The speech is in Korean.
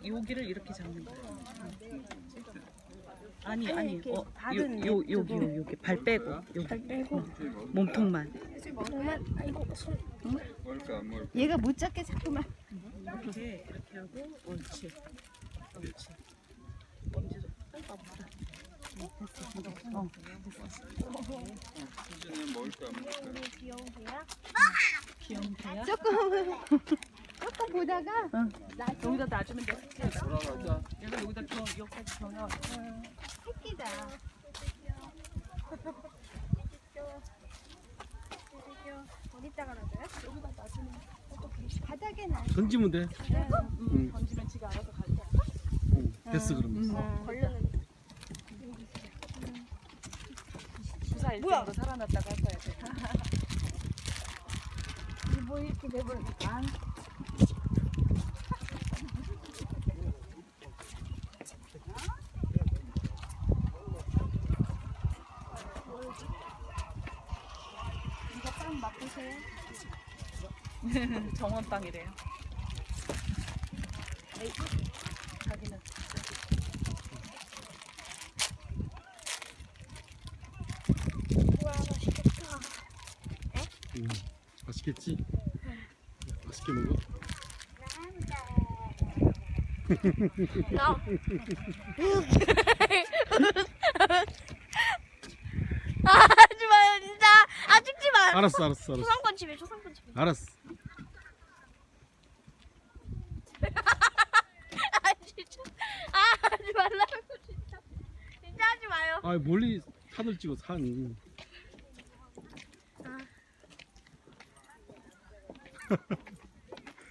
그러니까 여기를 이렇게 잡는 거야. 아니 아니, 아니. 이렇게 어, 요, 받은 요 네, 여기. 요, 여기. 발 빼고 여기. 발 빼고. 몸통만. 그러면 아이고 손 뭘까 안 뭘까? 얘가 못 잡게 자꾸만 이렇게 이렇게 하고 옳지. 옳지. 엄지도 아이고 어 뭘까 안 뭘까? 귀여운 개야? 귀여운 개야? 조금 보다가 응. 나 여기다 놔주면 돼 돌아가자. 얘가 여기다 겨 여기까지 새끼다 어디다가 놔둬요? 여기다 놔주면 바닥에 놔 던지면 돼. 응 던지면 지가 알아서 갈 거야 응, 됐어 그러면. 주사 일정으로 살아났다고 할 거야 제가. 뭐 이렇게 내버리니까 이거 빵 맛보세요 정원빵이래요 자기는 우와 맛있겠다 응. 맛있겠지? 맛있게 먹어. 나 아, 하지 마요 진짜 아 찍지 마요 알았어, 알았어, 알았어. 초상권 집에 초상권 집에 알았어. 아 진짜 아 하지 말라고 진짜 진짜 하지 마요 아 멀리 산을 찍어 산.